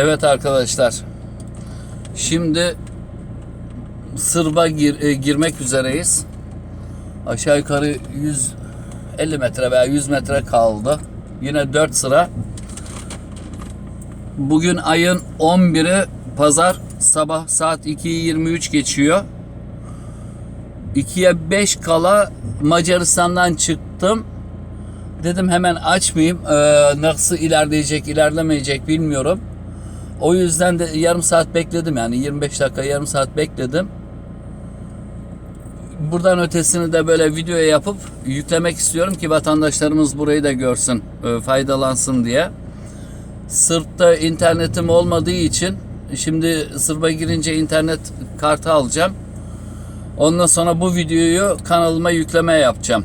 Evet arkadaşlar. Şimdi Sırba gir- e, girmek üzereyiz. Aşağı yukarı 150 metre veya 100 metre kaldı. Yine 4 sıra. Bugün ayın 11'i pazar sabah saat 2'yi 23 geçiyor. 2'ye 5 kala Macaristan'dan çıktım. Dedim hemen açmayayım. Ee, nasıl ilerleyecek, ilerlemeyecek bilmiyorum. O yüzden de yarım saat bekledim yani 25 dakika yarım saat bekledim. Buradan ötesini de böyle videoya yapıp yüklemek istiyorum ki vatandaşlarımız burayı da görsün, e, faydalansın diye. Sırp'ta internetim olmadığı için şimdi Sırp'a girince internet kartı alacağım. Ondan sonra bu videoyu kanalıma yükleme yapacağım.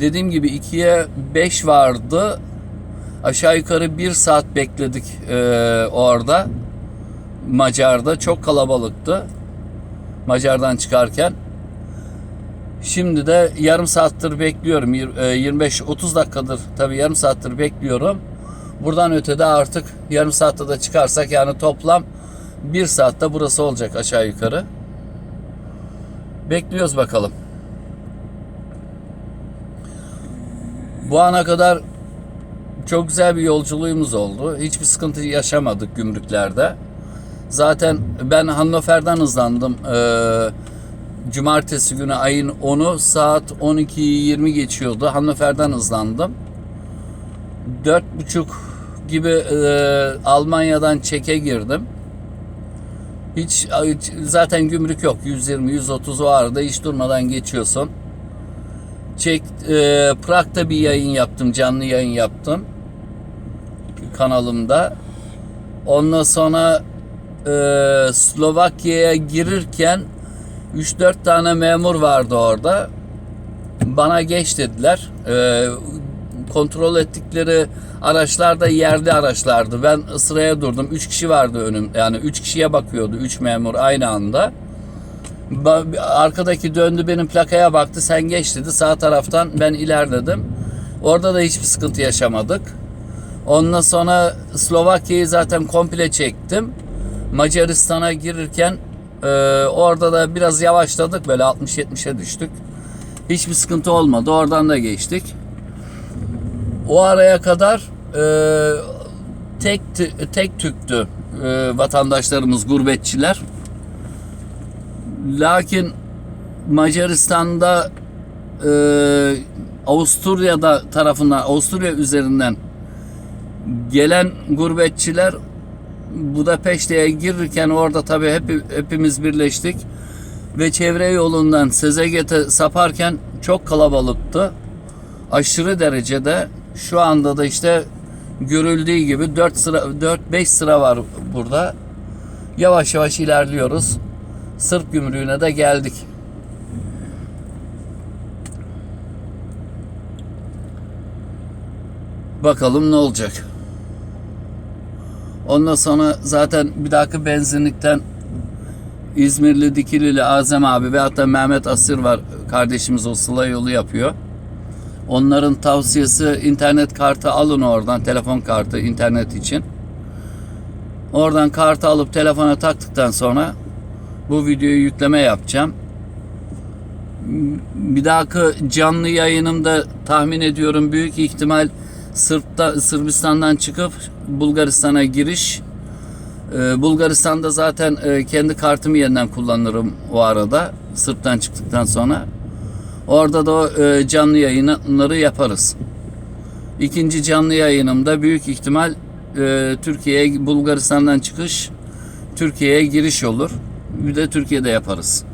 Dediğim gibi 2'ye 5 vardı. Aşağı yukarı 1 saat bekledik e, orada. Macar'da çok kalabalıktı. Macar'dan çıkarken. Şimdi de yarım saattir bekliyorum. Yir- e, 25-30 dakikadır tabii yarım saattir bekliyorum. Buradan ötede artık yarım saatte de çıkarsak yani toplam bir saatte burası olacak aşağı yukarı. Bekliyoruz bakalım. Bu ana kadar çok güzel bir yolculuğumuz oldu. Hiçbir sıkıntı yaşamadık gümrüklerde. Zaten ben Hannover'den hızlandım. Ee, cumartesi günü ayın 10'u saat 12.20 geçiyordu. Hannover'den hızlandım. 4.30 gibi e, Almanya'dan çeke girdim. Hiç, hiç zaten gümrük yok. 120 130 o arada hiç durmadan geçiyorsun. Çek e, Prag'da bir yayın yaptım, canlı yayın yaptım kanalımda. Ondan sonra e, Slovakya'ya girirken 3-4 tane memur vardı orada. Bana geç dediler. E, kontrol ettikleri araçlar da yerli araçlardı. Ben sıraya durdum. 3 kişi vardı önüm. Yani 3 kişiye bakıyordu. 3 memur aynı anda. Arkadaki döndü benim plakaya baktı. Sen geç dedi. Sağ taraftan ben ilerledim. Orada da hiçbir sıkıntı yaşamadık. Ondan sonra Slovakya'yı zaten komple çektim. Macaristan'a girirken e, orada da biraz yavaşladık. Böyle 60-70'e düştük. Hiçbir sıkıntı olmadı. Oradan da geçtik. O araya kadar e, tek tek tüktü e, vatandaşlarımız, gurbetçiler. Lakin Macaristan'da e, Avusturya'da tarafından Avusturya üzerinden gelen gurbetçiler Budapeşte'ye girirken orada tabii hep, hepimiz birleştik ve çevre yolundan Sezeget'e saparken çok kalabalıktı. Aşırı derecede şu anda da işte görüldüğü gibi 4 sıra 4 5 sıra var burada. Yavaş yavaş ilerliyoruz. Sırp gümrüğüne de geldik. Bakalım ne olacak. Ondan sonra zaten bir dahaki benzinlikten İzmirli Dikilili Azem abi ve hatta Mehmet Asır var kardeşimiz o sıla yolu yapıyor. Onların tavsiyesi internet kartı alın oradan telefon kartı internet için. Oradan kartı alıp telefona taktıktan sonra bu videoyu yükleme yapacağım. Bir dahaki canlı yayınımda tahmin ediyorum büyük ihtimal Sırp'ta, Sırbistan'dan çıkıp Bulgaristan'a giriş. Ee, Bulgaristan'da zaten e, kendi kartımı yeniden kullanırım o arada. Sırp'tan çıktıktan sonra. Orada da e, canlı yayınları yaparız. İkinci canlı yayınımda büyük ihtimal e, Türkiye'ye Bulgaristan'dan çıkış Türkiye'ye giriş olur. Bir de Türkiye'de yaparız.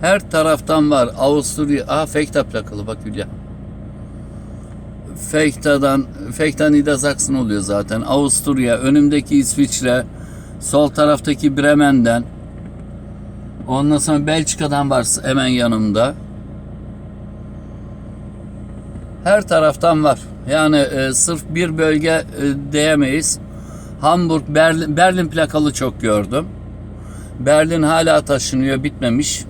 Her taraftan var. Avusturya, aha Fekta plakalı bak Hülya. Fekta'dan, Fekta Niedersachsen oluyor zaten. Avusturya, önümdeki İsviçre, sol taraftaki Bremen'den. Ondan sonra Belçika'dan var hemen yanımda. Her taraftan var. Yani e, sırf bir bölge e, diyemeyiz. Hamburg, Berlin, Berlin plakalı çok gördüm. Berlin hala taşınıyor, bitmemiş.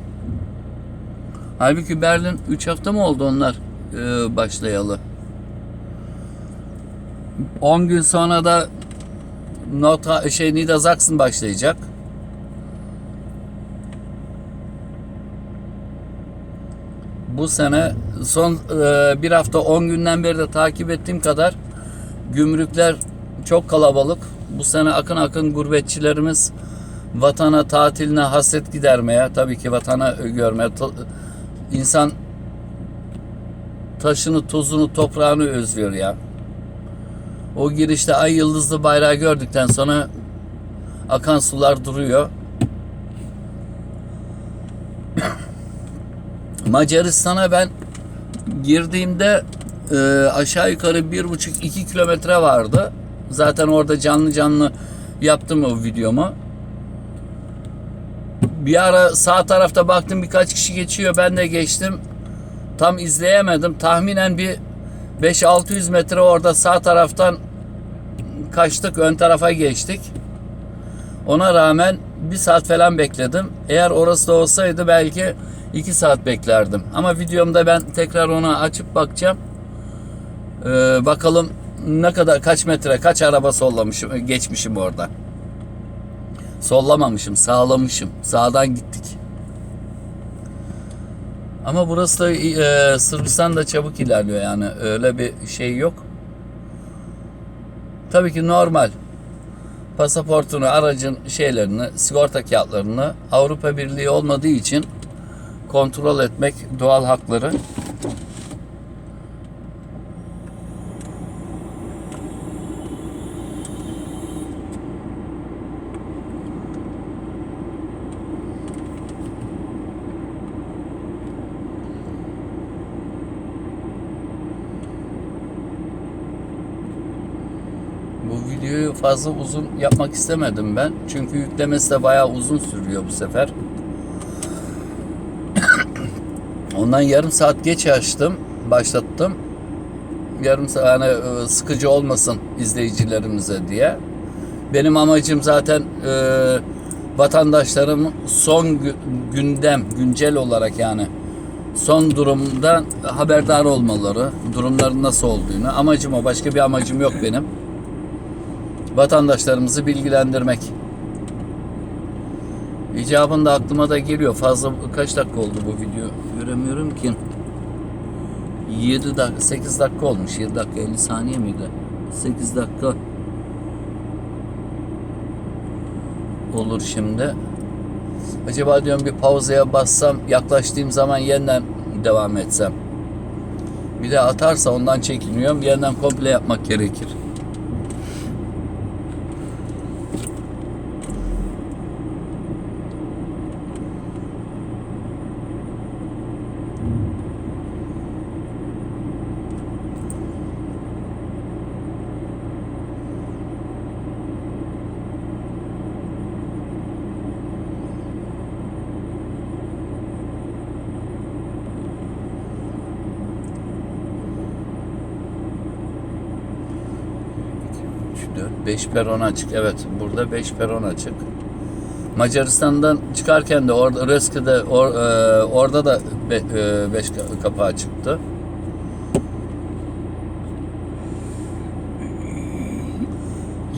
Halbuki Berlin 3 hafta mı oldu onlar e, başlayalı? 10 gün sonra da Nota şey Niedersachsen başlayacak. Bu sene son e, bir hafta 10 günden beri de takip ettiğim kadar gümrükler çok kalabalık. Bu sene akın akın gurbetçilerimiz vatana, tatiline hasret gidermeye, tabii ki vatana görmeye, to- insan taşını, tuzunu, toprağını özlüyor ya. O girişte ay yıldızlı bayrağı gördükten sonra akan sular duruyor. Macaristan'a ben girdiğimde e, aşağı yukarı bir buçuk iki kilometre vardı. Zaten orada canlı canlı yaptım o videomu. Bir ara sağ tarafta baktım birkaç kişi geçiyor. Ben de geçtim. Tam izleyemedim. Tahminen bir 5-600 metre orada sağ taraftan kaçtık. Ön tarafa geçtik. Ona rağmen bir saat falan bekledim. Eğer orası da olsaydı belki iki saat beklerdim. Ama videomda ben tekrar ona açıp bakacağım. Ee, bakalım ne kadar kaç metre kaç araba sollamışım geçmişim orada. Sollamamışım, sağlamışım. Sağdan gittik. Ama burası da e, Sırbistan da çabuk ilerliyor yani. Öyle bir şey yok. Tabii ki normal. Pasaportunu, aracın şeylerini, sigorta kağıtlarını Avrupa Birliği olmadığı için kontrol etmek doğal hakları. Bu videoyu fazla uzun yapmak istemedim ben. Çünkü yüklemesi de bayağı uzun sürüyor bu sefer. Ondan yarım saat geç açtım, başlattım. Yarım saat yani e, sıkıcı olmasın izleyicilerimize diye. Benim amacım zaten e, vatandaşlarım son gü- gündem, güncel olarak yani son durumdan haberdar olmaları, durumların nasıl olduğunu. Amacım o, başka bir amacım yok benim vatandaşlarımızı bilgilendirmek. İcabında aklıma da geliyor. Fazla kaç dakika oldu bu video? Göremiyorum ki. 7 dakika, 8 dakika olmuş. 7 dakika 50 saniye miydi? 8 dakika olur şimdi. Acaba diyorum bir pauzaya bassam, yaklaştığım zaman yeniden devam etsem. Bir de atarsa ondan çekiniyorum. Yeniden komple yapmak gerekir. Üç, dört, beş peron açık. Evet, burada 5 peron açık. Macaristan'dan çıkarken de orada Röske'de or, e, orada da 5 kapağı çıktı.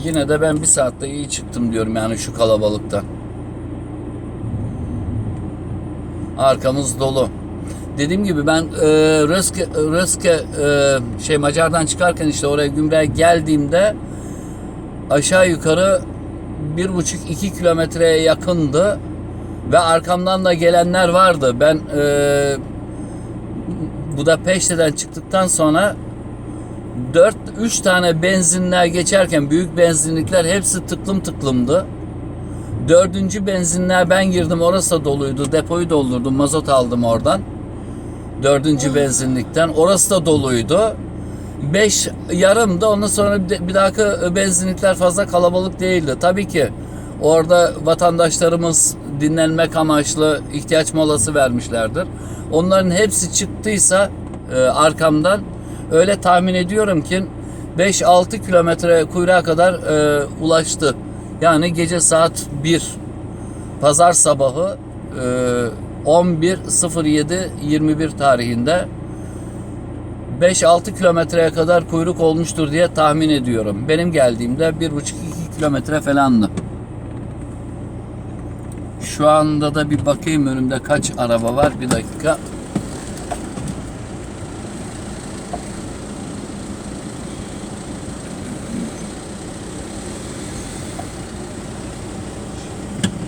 Yine de ben bir saatte iyi çıktım diyorum yani şu kalabalıktan. Arkamız dolu. Dediğim gibi ben e, Röske, Röske e, şey Macar'dan çıkarken işte oraya gümrüğe geldiğimde aşağı yukarı bir buçuk iki kilometreye yakındı ve arkamdan da gelenler vardı. Ben e, Budapeşte'den çıktıktan sonra 4 3 tane benzinler geçerken büyük benzinlikler hepsi tıklım tıklımdı. Dördüncü benzinler ben girdim orası da doluydu. Depoyu doldurdum. Mazot aldım oradan. Dördüncü benzinlikten. Orası da doluydu. Beş yarımdı. Ondan sonra bir dahaki benzinlikler fazla kalabalık değildi. Tabii ki orada vatandaşlarımız dinlenmek amaçlı ihtiyaç molası vermişlerdir. Onların hepsi çıktıysa e, arkamdan öyle tahmin ediyorum ki 5-6 kilometre kuyruğa kadar e, ulaştı. Yani gece saat 1 pazar sabahı e, 11.07.21 tarihinde 5-6 kilometreye kadar kuyruk olmuştur diye tahmin ediyorum. Benim geldiğimde 1,5-2 kilometre falandı. Şu anda da bir bakayım önümde kaç araba var. Bir dakika.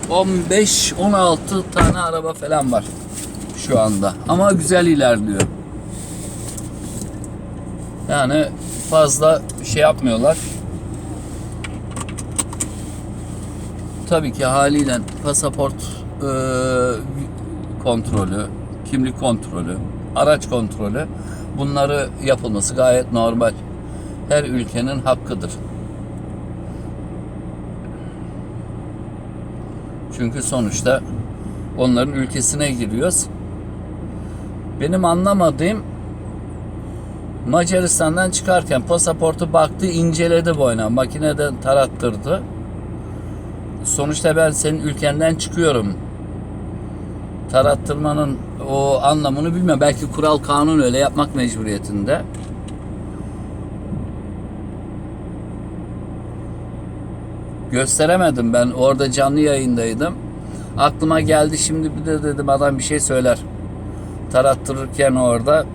...15-16 tane araba falan var şu anda. Ama güzel ilerliyor. Yani fazla şey yapmıyorlar. Tabii ki haliyle pasaport e, kontrolü, kimlik kontrolü, araç kontrolü bunları yapılması gayet normal. Her ülkenin hakkıdır. Çünkü sonuçta onların ülkesine giriyoruz. Benim anlamadığım Macaristan'dan çıkarken pasaportu baktı, inceledi boyuna, makineden tarattırdı. Sonuçta ben senin ülkenden çıkıyorum. Tarattırmanın o anlamını bilmiyorum. Belki kural kanun öyle yapmak mecburiyetinde. Gösteremedim ben. Orada canlı yayındaydım. Aklıma geldi şimdi bir de dedim adam bir şey söyler. Tarattırırken orada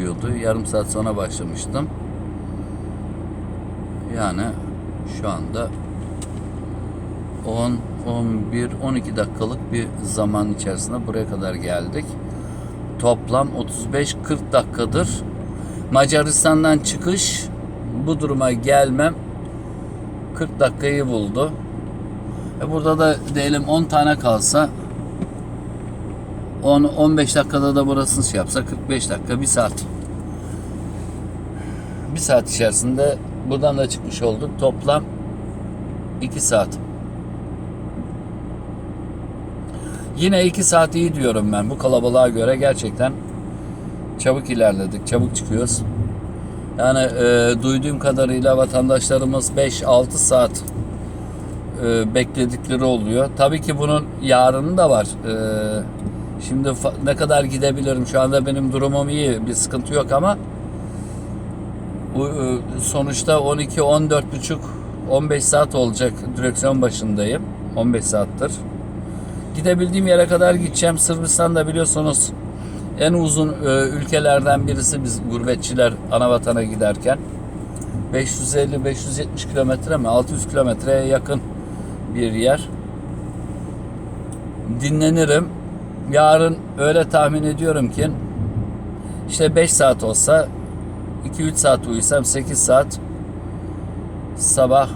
...20-25 geçiyordu. Yarım saat sonra başlamıştım. Yani şu anda 10, 11, 12 dakikalık bir zaman içerisinde buraya kadar geldik. Toplam 35-40 dakikadır Macaristan'dan çıkış bu duruma gelmem 40 dakikayı buldu. E burada da diyelim 10 tane kalsa 10 15 dakikada da burasını şey yapsa 45 dakika 1 saat. 1 saat içerisinde buradan da çıkmış olduk. Toplam 2 saat. Yine 2 saat iyi diyorum ben bu kalabalığa göre gerçekten çabuk ilerledik, çabuk çıkıyoruz. Yani e, duyduğum kadarıyla vatandaşlarımız 5-6 saat e, bekledikleri oluyor. Tabii ki bunun yarını da var. E, şimdi ne kadar gidebilirim? Şu anda benim durumum iyi, bir sıkıntı yok ama e, sonuçta 12 14 buçuk 15 saat olacak direksiyon başındayım. 15 saattir. Gidebildiğim yere kadar gideceğim. Sırbistan'da biliyorsunuz en uzun e, ülkelerden birisi biz gurbetçiler ana vatana giderken 550-570 kilometre mi 600 kilometreye yakın bir yer. Dinlenirim. Yarın öyle tahmin ediyorum ki işte 5 saat olsa 2-3 saat uyusam 8 saat sabah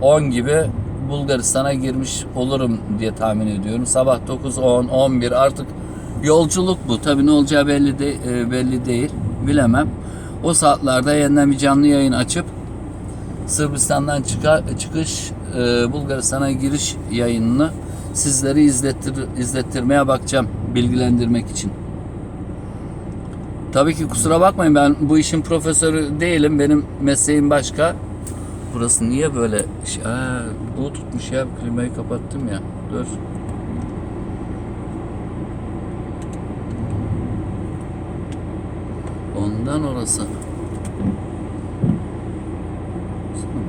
10 gibi Bulgaristan'a girmiş olurum diye tahmin ediyorum. Sabah 9, 10, 11 artık yolculuk bu. Tabii ne olacağı belli de, e, belli değil. Bilemem. O saatlerde yeniden bir canlı yayın açıp Sırbistan'dan çıkar, çıkış e, Bulgaristan'a giriş yayınını sizleri izlettir, izlettirmeye bakacağım bilgilendirmek için. Tabii ki kusura bakmayın ben bu işin profesörü değilim. Benim mesleğim başka. Burası niye böyle? şey- Aa, bu tutmuş ya. Klimayı kapattım ya. Dur. Ondan orası.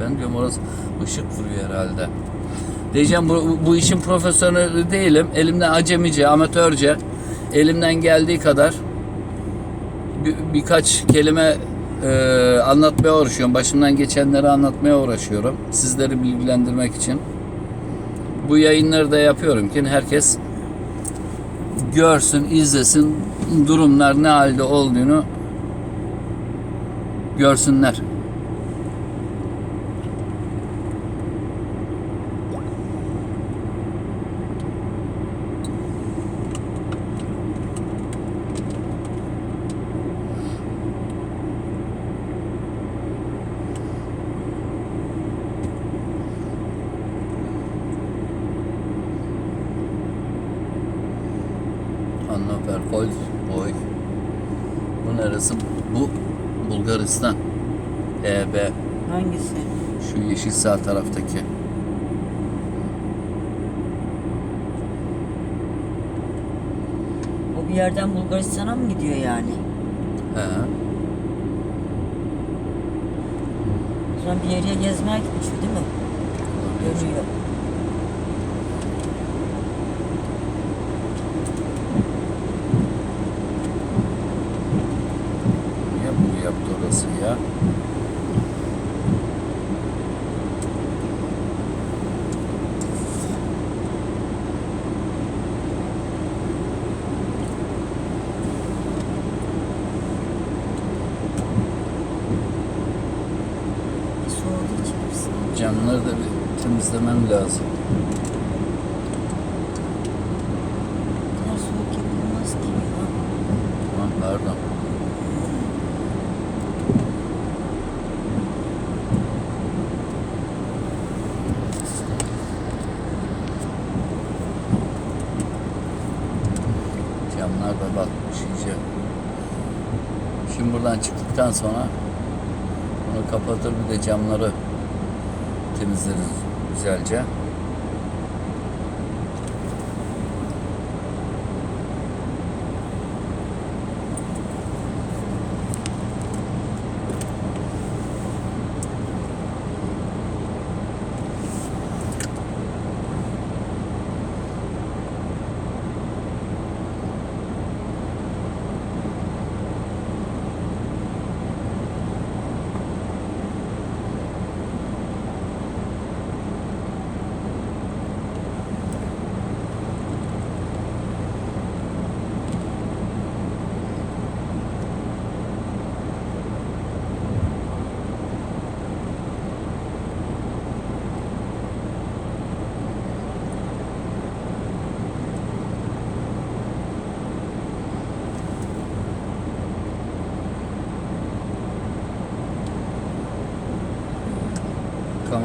Ben diyorum orası ışık vuruyor herhalde. Diyeceğim bu, bu işin profesörü değilim. Elimden acemice, amatörce, elimden geldiği kadar bir, birkaç kelime e, anlatmaya uğraşıyorum. Başımdan geçenleri anlatmaya uğraşıyorum. Sizleri bilgilendirmek için. Bu yayınları da yapıyorum ki herkes görsün, izlesin, durumlar ne halde olduğunu görsünler. Neresi? Bu Bulgaristan. EB. Hangisi? Şu yeşil sağ taraftaki. O bir yerden Bulgaristan'a mı gidiyor yani? He. O zaman bir yere gezmeye gitmiş değil mi? Görüyor. Niye bu yaptı orası ya? Camları da bir temizlemem lazım. Bu kadar soğuk yapılmaz ki ya. Aman pardon. Camlar da batmış iyice. Şimdi buradan çıktıktan sonra bunu kapatır bir de camları temizleriz güzelce.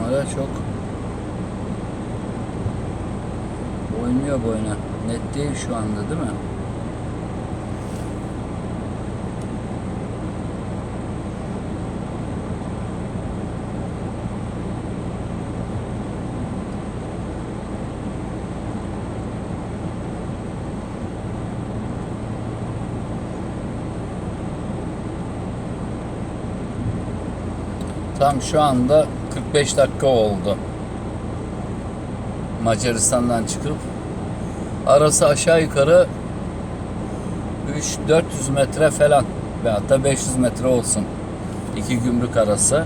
Kamera çok oynuyor boyuna. Net değil şu anda değil mi? Tam şu anda 45 dakika oldu. Macaristan'dan çıkıp arası aşağı yukarı 3-400 metre falan ve hatta 500 metre olsun. İki gümrük arası.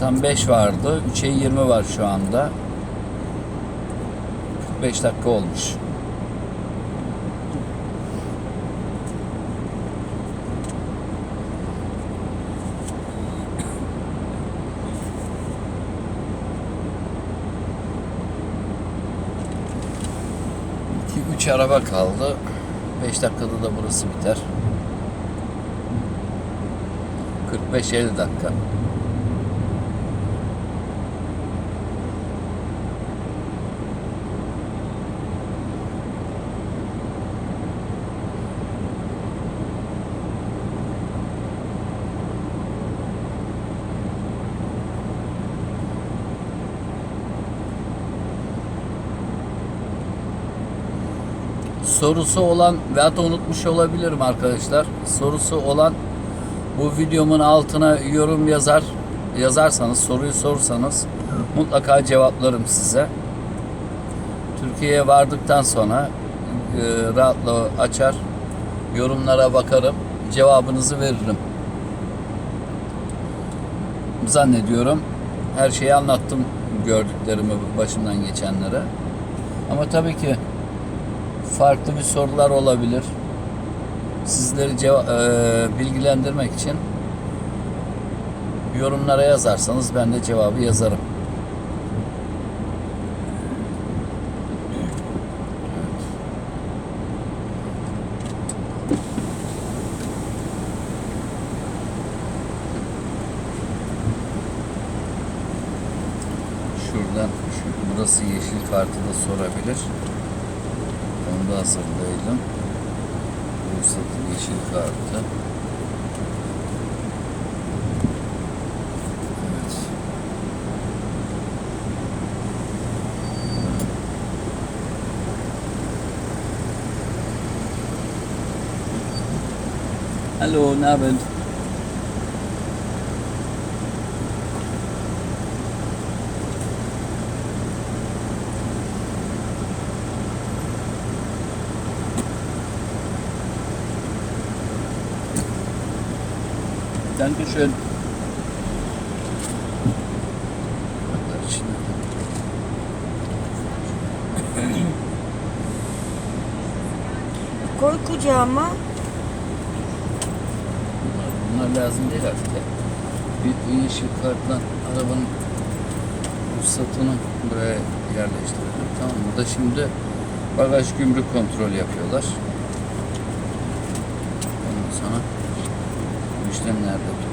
Tam 5 vardı. 3'e 20 var şu anda. 45 dakika olmuş. İki, üç araba kaldı. 5 dakikada da burası biter. 45-50 dakika. Sorusu olan veya da unutmuş olabilirim arkadaşlar. Sorusu olan bu videomun altına yorum yazar yazarsanız, soruyu sorsanız mutlaka cevaplarım size. Türkiye'ye vardıktan sonra e, rahatla açar, yorumlara bakarım, cevabınızı veririm. Zannediyorum her şeyi anlattım gördüklerimi başımdan geçenlere. Ama tabii ki farklı bir sorular olabilir. Sizleri e, bilgilendirmek için yorumlara yazarsanız ben de cevabı yazarım. Şuradan şu, burası yeşil kartı da sorabilir. Da hazırlayalım. Ruhsatı yeşil kartı. Evet. Hallo, guten Abend. Dankeschön. Bak şimdi. Koy kucağıma. Bunlar, bunlar lazım değil artık ya. Bir, yeşil kartla arabanın ruhsatını buraya yerleştirelim. Tamam Burada şimdi bagaj gümrük kontrol yapıyorlar. Ondan sonra bu işlemler de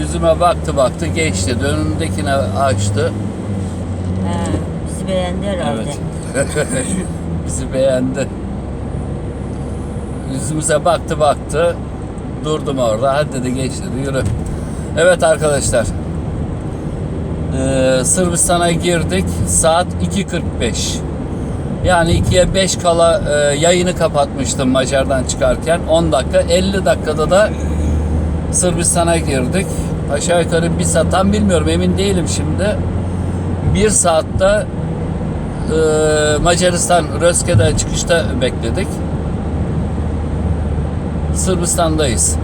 Yüzüme baktı baktı geçti. Önündekine açtı. He, bizi beğendi herhalde. Evet. Bizi beğendi. Yüzümüze baktı baktı. Durdum orada. Hadi dedi geç dedi yürü. Evet arkadaşlar. Ee, Sırbistan'a girdik. Saat 2.45. Yani 2'ye 5 kala e, yayını kapatmıştım Macar'dan çıkarken. 10 dakika. 50 dakikada da Sırbistan'a girdik. Aşağı yukarı bir saat. Tam bilmiyorum emin değilim şimdi. Bir saatte ee, Macaristan Röske'de çıkışta bekledik. Sırbistan'dayız.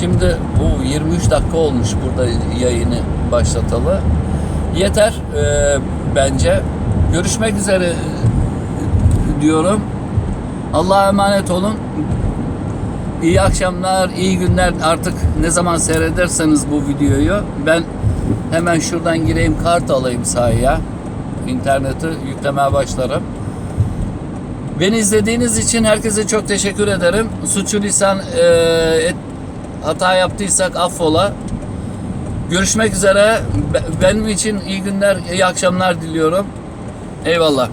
Şimdi bu 23 dakika olmuş burada yayını başlatalı. Yeter ee, bence. Görüşmek üzere e, diyorum. Allah'a emanet olun. İyi akşamlar, iyi günler. Artık ne zaman seyrederseniz bu videoyu ben hemen şuradan gireyim kart alayım sahaya. İnterneti yüklemeye başlarım. Beni izlediğiniz için herkese çok teşekkür ederim. Suçu lisan e, et- hata yaptıysak affola. Görüşmek üzere. Be- Benim için iyi günler, iyi akşamlar diliyorum. Eyvallah.